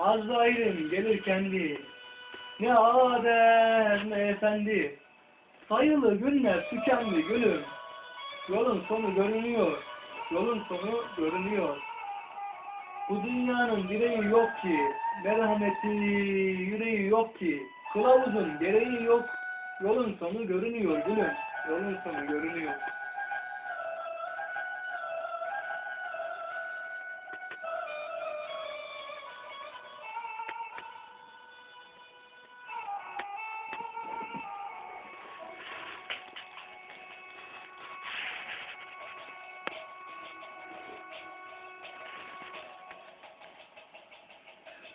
Azrail'im gelir kendi. Ne ader ne efendi. Sayılı günler tükendi gülüm. Yolun sonu görünüyor. Yolun sonu görünüyor. Bu dünyanın direği yok ki. Merhameti yüreği yok ki. Kılavuzun gereği yok. Yolun sonu görünüyor gülüm. Yolun sonu görünüyor.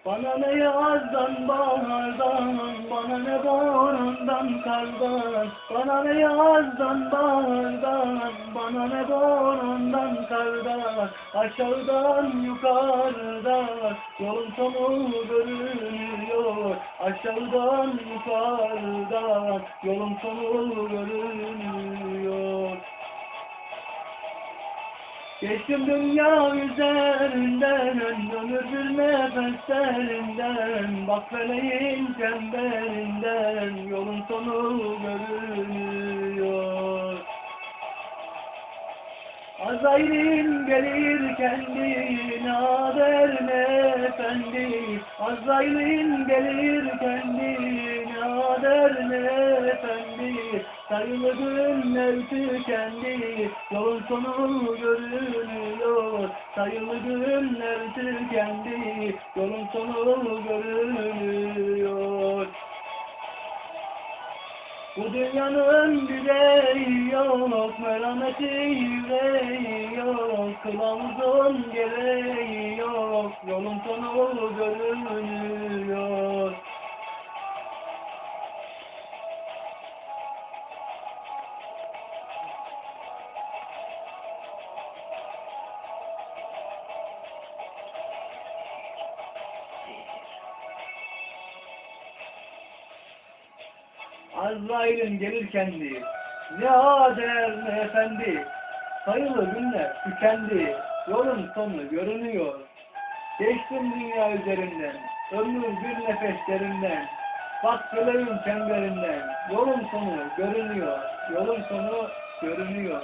Bana ne yazdan bahardan, bana ne borandan kardan, bana ne yazdan bahardan, bana ne borandan kardan, aşağıdan yukarıdan, yolun sonu görünüyor, aşağıdan yukarıdan, yolun sonu görünüyor. Geçtim dünya üzerinden, ömür nefeslerinden, bak feleğin çemberinden, yolun sonu görünüyor. Azrail'in gelir kendine haber ne efendi Azrail'in gelir kendine haber ne efendi Sayılı günler tükendi Yolun sonu görünüyor Sayılı günler tükendi Yolun sonu görünüyor. Bu dünyanın direği yok, merhameti yüreği yok, kılavuzun gereği yok, yolun sonu görünüyor. Azrail'in gelir kendi, ne ader ne efendi, sayılı günler tükendi, yolun sonu görünüyor. Geçtim dünya üzerinden, ömür bir nefeslerinden, bak feleğin çemberinden, yolun sonu görünüyor, yolun sonu görünüyor.